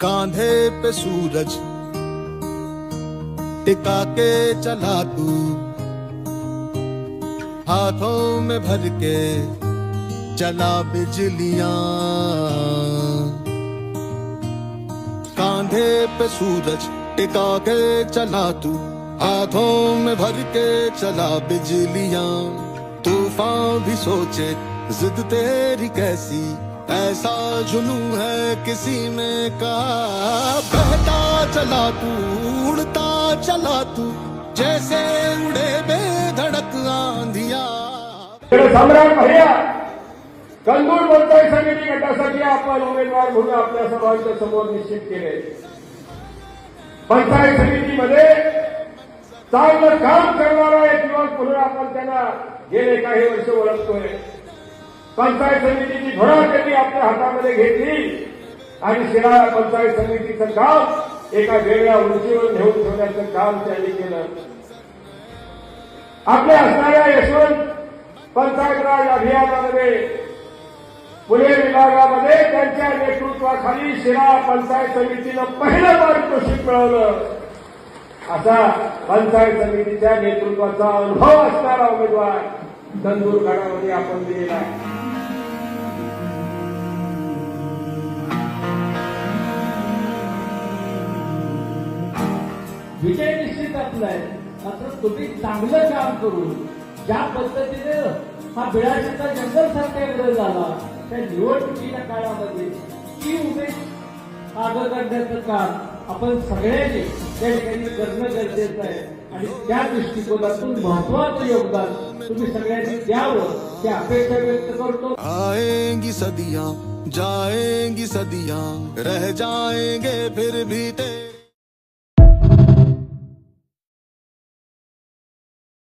कांधे पे सूरज टिका के चला तू। हाथों में भर के चला बिजलियाँ। कांधे पे सूरज टिका के चला तू। हाथों में भर के चला बिजलिया। तूफ़ान भी सोचे जिद तेरी कैसी। ऐसा जुनू है किसी में कहा। बहता चला तू, उड़ता चला तू, जैसे उड़े बेधड़क आंधिया। कंदूर पंचायत समिती गटासाठी आपण उमेदवार म्हणून आपल्या समोर निश्चित केले पंचायत समितीमध्ये चांगलं काम करणारा एक युवक म्हणून आपण त्यांना गेले काही वर्ष ओळखतोय पंचायत समितीची धोरण त्यांनी आपल्या हातामध्ये घेतली. आणि शिराळा पंचायत समितीचं काम एका वेगळ्या उंचीवर नेऊन ठेवण्याचं काम त्यांनी केलं. आपल्या असणाऱ्या यशवंत पंचायत राज अभियानामध्ये पुणे विभागामध्ये त्यांच्या नेतृत्वाखाली शिरा पंचायत समितीनं पहिलं पारितोषिक मिळवलं. असा पंचायत समितीच्या नेतृत्वाचा अनुभव असणारा उमेदवार तंदूर गडामध्ये आपण दिलेला आहे. विजय निश्चित आपला आहे मात्र तुम्ही चांगलं काम करून ज्या पद्धतीने हा बिळाशीचा जंगल सत्याग्रह झाला त्या निवडणुकीच्या काळामध्ये ती उमेद मागं काढण्याचं काम आपण सगळ्यांनी त्या ठिकाणी करणं गरजेचं आहे. आणि त्या दृष्टिकोनातून महत्वाचं योगदान तुम्ही सगळ्यांनी द्यावं ही अपेक्षा व्यक्त करतो. आएंगी सदिया जाएंगी सदिया रह जाएंगे फिर भी ते